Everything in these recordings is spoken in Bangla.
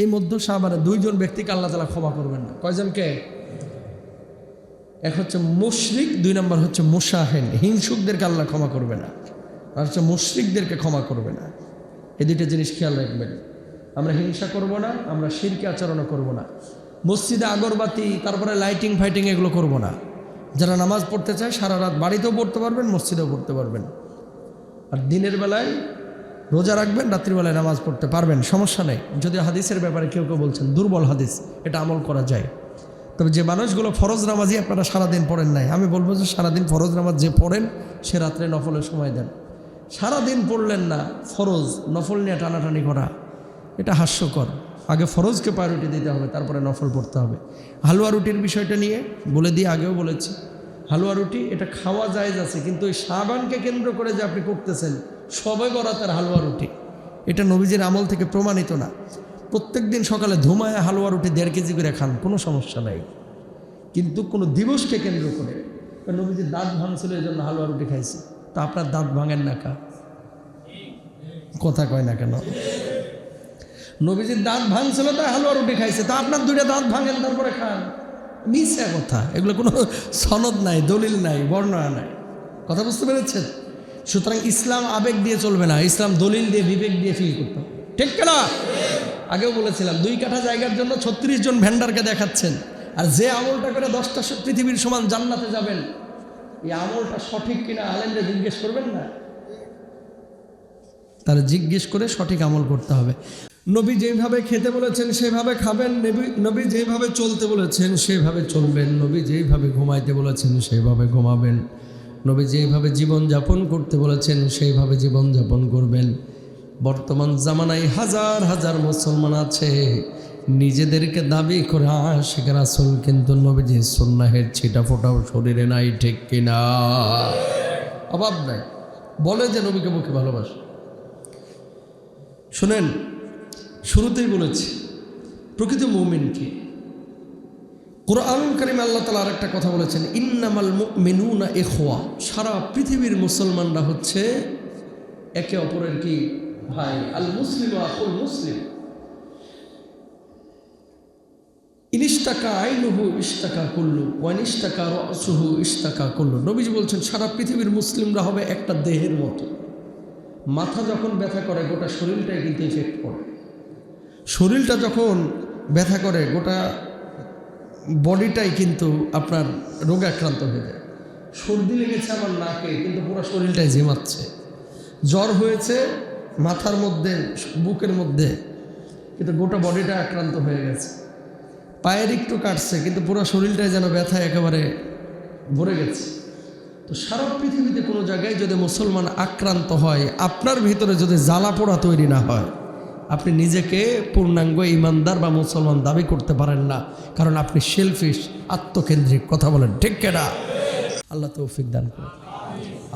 এই মধ্য সাহাবারে দুইজন ব্যক্তিকে আল্লাহ তালা ক্ষমা করবেন না। কয়জনকে? এক হচ্ছে মুশরিক, দুই নম্বর হচ্ছে মুসাহেন হিংসুকদেরকে আল্লাহ ক্ষমা করবে না। আর হচ্ছে মুশরিকদেরকে ক্ষমা করবে না। এই দুইটা জিনিস খেয়াল রাখবেন। আমরা হিংসা করব না, আমরা শিরকে আচরণও করব না। মসজিদে আগরবাতি, তারপরে লাইটিং, ফাইটিং এগুলো করব না। যারা নামাজ পড়তে চায়, সারা রাত বাড়িতেও পড়তে পারবেন, মসজিদেও পড়তে পারবেন। আর দিনের বেলায় রোজা রাখবেন, রাত্রিবেলায় নামাজ পড়তে পারবেন, সমস্যা নেই। যদি হাদিসের ব্যাপারে কেউ কেউ বলছেন, দুর্বল হাদিস, এটা আমল করা যায়। তবে যে মানুষগুলো ফরজ নামাজই আপনারা সারাদিন পড়েন নাই, আমি বলব যে সারাদিন ফরজ নামাজ যে পড়েন, সে রাত্রে নফলের সময় দেন। সারাদিন পড়লেন না, ফরজ, নফল নিয়ে টানাটানি করা, এটা হাস্যকর। আগে ফরজকে প্রায়োরিটি দিতে হবে, তারপরে নফল পড়তে হবে। হালুয়া রুটির বিষয়টা নিয়ে বলে দিয়ে আগেও বলেছি। হালুয়া রুটি, এটা খাওয়া যায় আছে, কিন্তু ওই সাবানকে কেন্দ্র করে যে আপনি করতেছেন সবে বরাতের হালুয়া রুটি। এটা নবীজির আমল থেকে প্রমাণিত না। প্রত্যেক দিন সকালে ধুমায় হালুয়া রুটি দেড় কেজি করে খান, কোনো সমস্যা নাই। কিন্তু কোনো দিবসকে কেন্দ্র করে নবীজির দাঁত ভাঙছিল এই জন্য হালুয়া রুটি খাইছে। তা আপনার দাঁত ভাঙেন না কা? কথা কয় না কেন? নবীজির দাঁত ভাঙছিল, তাই হালুয়া রুটি খাইছে। তা আপনার দুইটা দাঁত ভাঙেন, তারপরে খান। মিথ্যা কথা। এগুলো কোনো সনদ নাই, দলিল নাই, বর্ণনা নাই। কথা বুঝতে পেরেছেন? সুতরাং ইসলাম আবেগ দিয়ে চলবে না, ইসলাম দলিল দিয়ে বিবেক দিয়ে ফিল করতে। ঠিক কেনা? আগেও বলেছিলাম, দুই কাঠা জায়গার জন্য ছত্রিশ জন ভ্যান্ডারকে দেখাচ্ছেন, আর যে আমলটা করে দশটা পৃথিবীর সমান জান্নাতে যাবেন, এই আমলটা সঠিক কিনা আলেমরে জিজ্ঞেস করবেন না? তারা জিজ্ঞেস করে সঠিক আমল করতে হবে। নবী যেভাবে খেতে বলেছেন, সেভাবে খাবেন, নবী- নবী যেভাবে চলতে বলেছেন, সেভাবে চলবেন, নবী যেভাবে ঘুমাইতে বলেছেন, সেভাবে ঘুমাবেন। নবী যেভাবে জীবন যাপন করতে বলেছেন, সেইভাবে জীবন যাপন করবেন। বর্তমান জামানায় হাজার হাজার মুসলমান আছে। নিজেদেরকে দাবি করে আশেখ রাসুল, কিন্তু নবীজি সন্ন্যাহের ছিটা ফোটাও শরীরে নাই, ঠিক কিনা? অভাব নাই। বলে যে নবীকে মুখে ভালোবাসে। শোনেন, শুরুতেই বলেছি, প্রকৃত মৌমিনকে কোরআন করিম আল্লাহ তালা আরেকটা কথা বলেছেন, ইন্নামাল মেনুনা এখোয়া সারা পৃথিবীর মুসলমানরা হচ্ছে একে অপরের কি? ভাই, আল মুসলিম আকুল মুসলিম। ইনিস্তাকা আইনুহু ইস্তাকা কুল্লু ওয়ানিস্তাকা রসুহু ইস্তাকা কুল্লু। নবীজি বলছেন, সারা পৃথিবীর মুসলিমরা হবে একটা দেহের মতো। মাথা যখন ব্যথা করে, গোটা শরীরটাই কিন্তু ইফেক্ট পড়ে শরীরটা যখন ব্যথা করে, গোটা বডিটাই কিন্তু আপনার রোগে আক্রান্ত হয়ে যায়। সর্দি লেগেছে আমার নাকে, কিন্তু পুরো শরীরটাই ঝিমাচ্ছে। জ্বর হয়েছে মাথার মধ্যে, বুকের মধ্যে, কিন্তু গোটা বডিটা আক্রান্ত হয়ে গেছে। পায়ের একটু কাটছে, কিন্তু পুরো শরীরটাই যেন ব্যথায় একেবারে ভরে গেছে। তো সারা পৃথিবীতে কোনো জায়গায় যদি মুসলমান আক্রান্ত হয়, আপনার ভিতরে যদি জ্বালা পোড়া তৈরি না হয় আপনি নিজেকে পূর্ণাঙ্গ ইমানদার বা মুসলমান দাবি করতে পারেন না কারণ আপনি সেলফিশ আত্মকেন্দ্রিক কথা বলেন ঠিক কেনা আল্লাহ তৌফিক দান করুন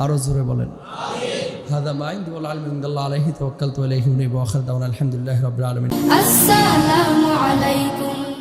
আরও জোরে বলেন هذا ما عندي والعلم عند الله عليه توكلت عليه ونيب واخر دعوانا الحمد لله رب العالمين السلام عليكم